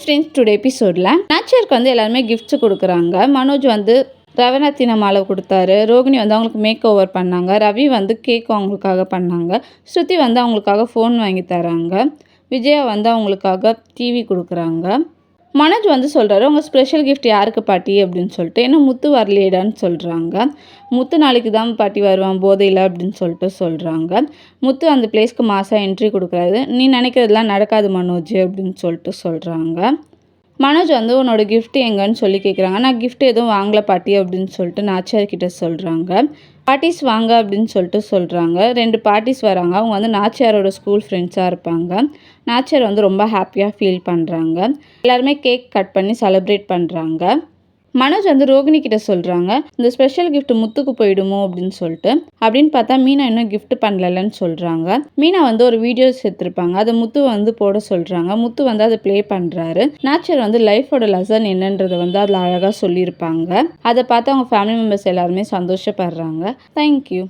Friends today எபிசோடில் நேச்சருக்கு வந்து எல்லாருமே கிஃப்ட்ஸ் கொடுக்குறாங்க. மனோஜ் வந்து ரவரத்தின மாலை கொடுத்தாரு. ரோகிணி வந்து அவங்களுக்கு மேக் ஓவர் பண்ணாங்க. ரவி வந்து கேக் அவங்களுக்காக பண்ணாங்க. ஸ்ருதி வந்து அவங்களுக்காக ஃபோன் வாங்கி தராங்க. விஜயா வந்து அவங்களுக்காக டிவி கொடுக்குறாங்க. மனோஜ் வந்து சொல்கிறாரு உங்கள் ஸ்பெஷல் கிஃப்ட் யாருக்கு பாட்டி? அப்படின்னு சொல்லிட்டு. ஏன்னா முத்து வரலையேடான்னு சொல்கிறாங்க முத்து நாளைக்கு தான் பாட்டி வருவான் போதையில் அப்படின்னு சொல்லிட்டு சொல்கிறாங்க முத்து அந்த பிளேஸ்க்கு மாதம் என்ட்ரி கொடுக்குறாரு. நீ நினைக்கிறதெல்லாம் நடக்காது மனோஜ் அப்படின்னு சொல்லிட்டு சொல்கிறாங்க மனோஜ் வந்து உன்னோட கிஃப்ட் எங்கன்னு சொல்லி கேட்குறாங்க நான் கிஃப்ட் எதுவும் வாங்கல பாட்டி அப்படின்னு சொல்லிட்டு நாச்சியார் கிட்ட சொல்கிறாங்க பாட்டிஸ் வாங்க அப்படின்னு சொல்லிட்டு சொல்கிறாங்க ரெண்டு பாட்டிஸ் வராங்க. அவங்க வந்து நாச்சியாரோட ஸ்கூல் ஃப்ரெண்ட்ஸாக இருப்பாங்க. நாச்சியார் வந்து ரொம்ப ஹாப்பியாக ஃபீல் பண்ணுறாங்க எல்லாருமே கேக் கட் பண்ணி செலிப்ரேட் பண்ணுறாங்க மனோஜ் வந்து ரோகிணி கிட்ட சொல்கிறாங்க இந்த ஸ்பெஷல் கிஃப்ட் முத்துக்கு போயிடுமோ? அப்படின்னு சொல்லிட்டு. அப்படின்னு பார்த்தா மீனா இன்னும் கிஃப்ட் பண்ணலன்னு சொல்கிறாங்க மீனா வந்து ஒரு வீடியோஸ் எடுத்திருப்பாங்க அதை முத்து வந்து போட சொல்கிறாங்க முத்து வந்து அதை ப்ளே பண்ணுறாரு நேச்சர் வந்து லைஃபோட லெசன் என்னன்றதை வந்து அதில் அழகாக சொல்லியிருப்பாங்க. அதை பார்த்து அவங்க ஃபேமிலி மெம்பர்ஸ் எல்லாருமே சந்தோஷப்படுறாங்க. தேங்க்யூ